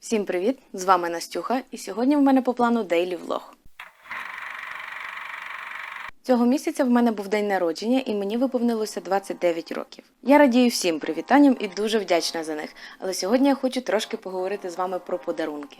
Всім привіт! З вами Настюха, і сьогодні в мене по плану дейлі влог. Цього місяця в мене був день народження і мені виповнилося 29 років. Я радію всім привітанням і дуже вдячна за них. Але сьогодні я хочу трошки поговорити з вами про подарунки.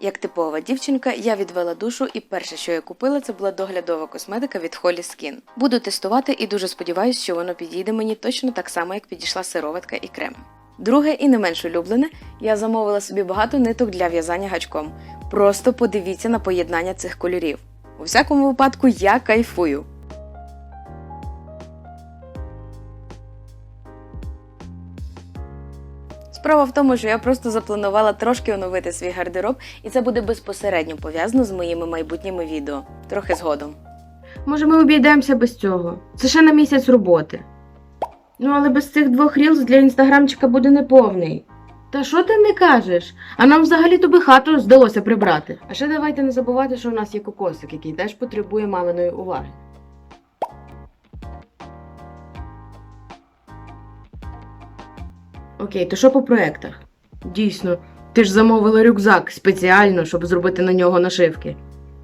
Як типова дівчинка, я відвела душу, і перше, що я купила, це була доглядова косметика від Holly Skin. Буду тестувати і дуже сподіваюся, що воно підійде мені точно так само, як підійшла сироватка і крем. Друге і не менш улюблене, я замовила собі багато ниток для в'язання гачком. Просто подивіться на поєднання цих кольорів. У всякому випадку я кайфую. Справа в тому, що я просто запланувала трошки оновити свій гардероб, і це буде безпосередньо пов'язано з моїми майбутніми відео. Трохи згодом. Може, ми обійдемося без цього. Це ще на місяць роботи. Ну, але без цих двох рілз для інстаграмчика буде неповний. Та що ти не кажеш? А нам взагалі тобі хату здалося прибрати. А ще давайте не забувати, що у нас є кокосик, який теж потребує маминої уваги. Окей, то що по проектах? Дійсно, ти ж замовила рюкзак спеціально, щоб зробити на нього нашивки.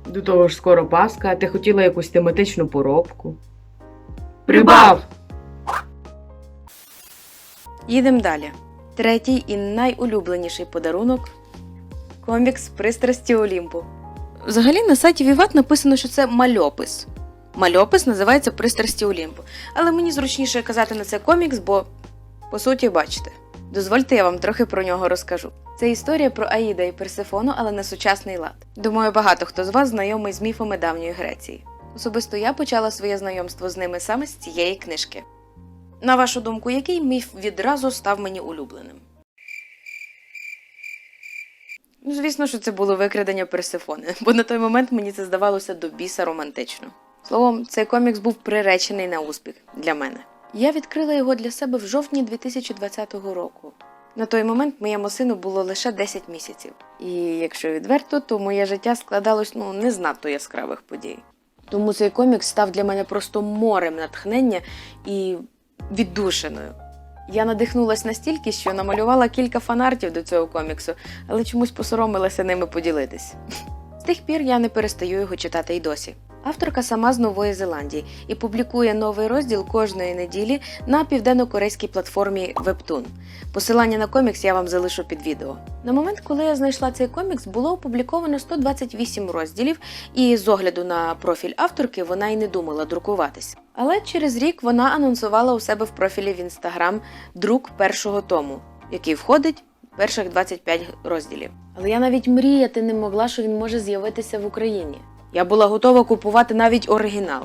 До того ж скоро Пасха, а ти хотіла якусь тематичну поробку. Прибав! Їдемо далі. Третій і найулюбленіший подарунок комікс Пристрасті Олімпу. Взагалі на сайті Vivat написано, що це мальопис. Мальопис називається Пристрасті Олімпу. Але мені зручніше казати на це комікс, бо по суті бачите. Дозвольте, я вам трохи про нього розкажу. Це історія про Аїда і Персифону, але на сучасний лад. Думаю, багато хто з вас знайомий з міфами давньої Греції. Особисто я почала своє знайомство з ними саме з цієї книжки. На вашу думку, який міф відразу став мені улюбленим? Ну, звісно, що це було викрадення Персифони, бо на той момент мені це здавалося до біса романтично. Словом, цей комікс був приречений на успіх для мене. Я відкрила його для себе в жовтні 2020 року. На той момент моєму сину було лише 10 місяців. І якщо відверто, то моє життя складалось ну не з надто яскравих подій. Тому цей комікс став для мене просто морем натхнення і віддушиною. Я надихнулася настільки, що намалювала кілька фанартів до цього коміксу, але чомусь посоромилася ними поділитись. З тих пір я не перестаю його читати й досі. Авторка сама з Нової Зеландії і публікує новий розділ кожної неділі на південно-корейській платформі Webtoon. Посилання на комікс я вам залишу під відео. На момент, коли я знайшла цей комікс, було опубліковано 128 розділів, і з огляду на профіль авторки вона й не думала друкуватись. Але через рік вона анонсувала у себе в профілі в інстаграм друк першого тому, який входить перших 25 розділів. Але я навіть мріяти не могла, що він може з'явитися в Україні. Я була готова купувати навіть оригінал.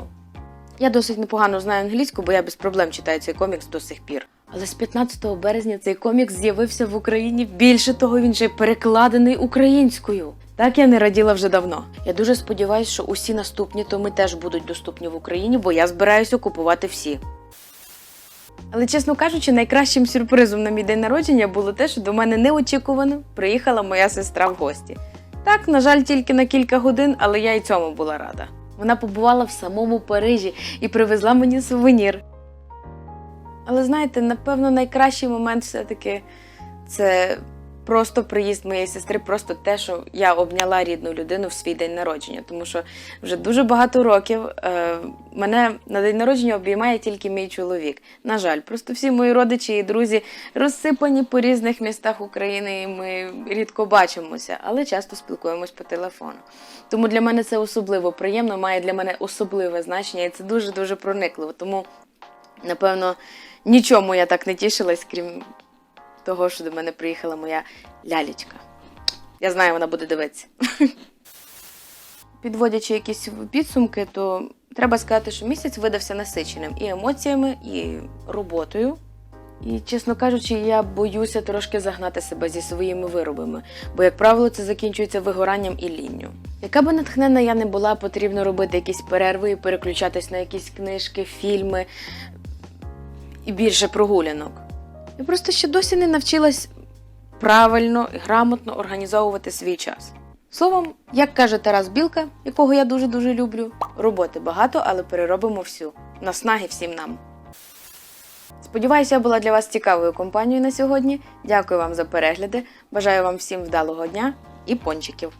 Я досить непогано знаю англійську, бо я без проблем читаю цей комікс до сих пір. Але з 15 березня цей комікс з'явився в Україні. Більше того, він ще перекладений українською. Так я не раділа вже давно. Я дуже сподіваюся, що усі наступні томи теж будуть доступні в Україні, бо я збираюся купувати всі. Але, чесно кажучи, найкращим сюрпризом на мій день народження було те, що до мене неочікувано приїхала моя сестра в гості. Так, на жаль, тільки на кілька годин, але я й цьому була рада. Вона побувала в самому Парижі і привезла мені сувенір. Але знаєте, напевно, найкращий момент все-таки це просто приїзд моєї сестри, просто те, що я обняла рідну людину в свій день народження. Тому що вже дуже багато років е, мене на день народження обіймає тільки мій чоловік. На жаль, просто всі мої родичі і друзі розсипані по різних містах України, і ми рідко бачимося, але часто спілкуємось по телефону. Тому для мене це особливо приємно, має для мене особливе значення, і це дуже дуже проникливо. Тому, напевно, нічому я так не тішилась, крім того, що до мене приїхала моя лялечка. Я знаю, вона буде дивитися. Підводячи якісь підсумки, то треба сказати, що місяць видався насиченим і емоціями, і роботою. І, чесно кажучи, я боюся трошки загнати себе зі своїми виробами, бо, як правило, це закінчується вигоранням і лінню. Яка би натхнена я не була, потрібно робити якісь перерви і переключатись на якісь книжки, фільми і більше прогулянок. Я просто ще досі не навчилась правильно і грамотно організовувати свій час. Словом, як каже Тарас Білка, якого я дуже-дуже люблю, роботи багато, але переробимо всю. Наснаги всім нам. Сподіваюся, я була для вас цікавою компанією на сьогодні. Дякую вам за перегляди. Бажаю вам всім вдалого дня і пончиків.